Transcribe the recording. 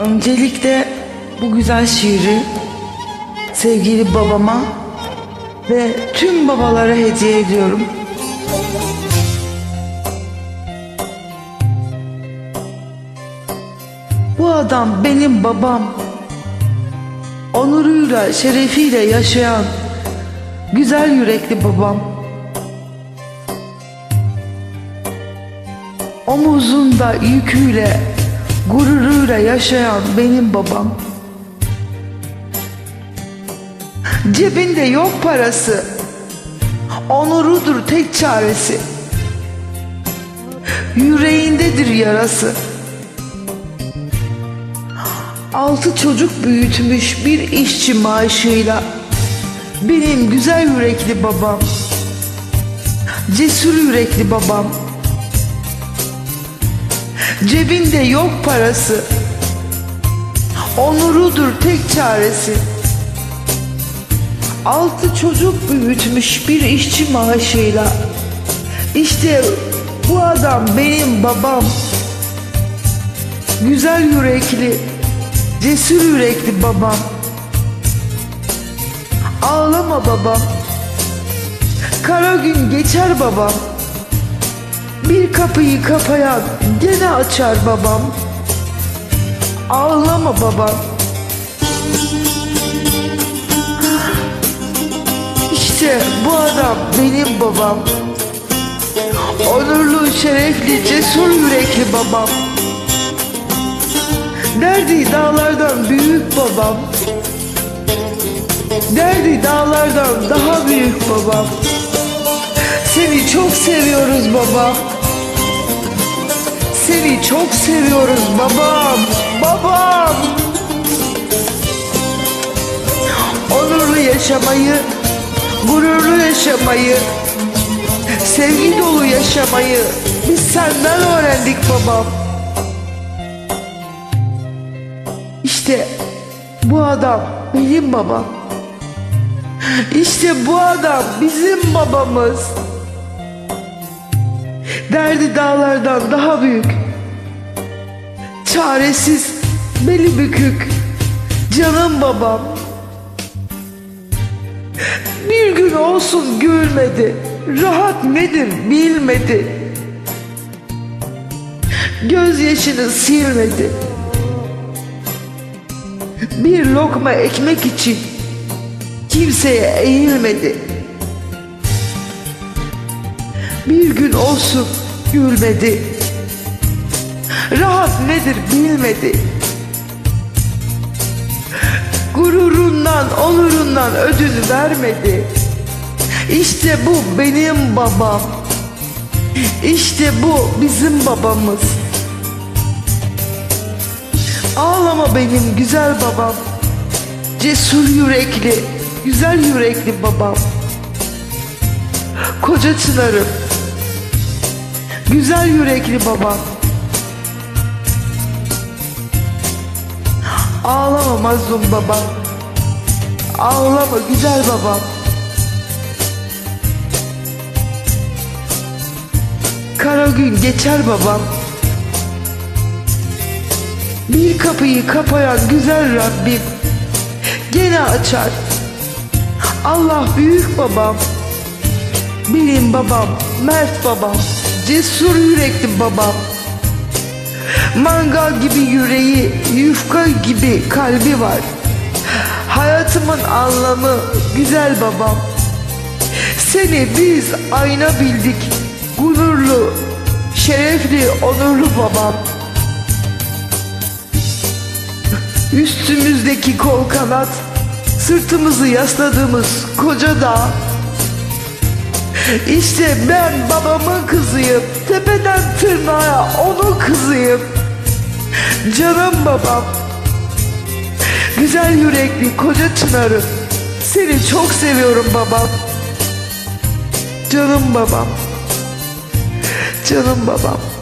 Öncelikle bu güzel şiiri sevgili babama ve tüm babalara hediye ediyorum. Bu adam benim babam. Onuruyla, şerefiyle yaşayan güzel yürekli babam. Omuzunda yüküyle, gururuyla yaşayan benim babam. Cebinde yok parası. Onurudur tek çaresi. Yüreğindedir yarası. Altı çocuk büyütmüş bir işçi maaşıyla. Benim güzel yürekli babam. Cesur yürekli babam. Cebinde yok parası. Onurudur tek çaresi. Altı çocuk büyütmüş bir işçi maaşıyla. İşte bu adam benim babam. Güzel yürekli, cesur yürekli babam. Ağlama babam. Kara gün geçer babam. Bir kapıyı kapayan gene açar babam. Ağlama babam. İşte bu adam benim babam. Onurlu, şerefli, cesur yürekli babam. Derdi dağlardan büyük babam. Derdi dağlardan daha büyük babam. Seni çok seviyoruz baba. Seni çok seviyoruz babam. Babam. Onurlu yaşamayı, gururlu yaşamayı, sevgi dolu yaşamayı biz senden öğrendik babam. İşte bu adam benim babam. İşte bu adam bizim babamız. Derdi dağlardan daha büyük. Çaresiz, beli bükük. Canım babam. Bir gün olsun gülmedi. Rahat nedir bilmedi. Gözyaşını silmedi. Bir lokma ekmek için kimseye eğilmedi. Bir gün olsun gülmedi. Rahat nedir bilmedi. Gururundan, onurundan ödün vermedi. İşte bu benim babam. İşte bu bizim babamız. Ağlama benim güzel babam. Cesur yürekli, güzel yürekli babam. Koca çınarım. Güzel yürekli babam. Ağlama mazlum babam. Ağlama güzel babam. Kara gün geçer babam. Bir kapıyı kapayan güzel Rabbim gene açar. Allah büyük babam. Benim babam, mert babam, cesur yürekli babam. Mangal gibi yüreği, yufka gibi kalbi var. Hayatımın anlamı güzel babam. Seni biz ayna bildik, gururlu, şerefli, onurlu babam. Üstümüzdeki kol kanat, sırtımızı yasladığımız koca dağ. İşte ben babamın kızıyım, tepeden tırnağa onun kızıyım. Canım babam, güzel yürekli koca çınarım. Seni çok seviyorum babam. Canım babam, canım babam.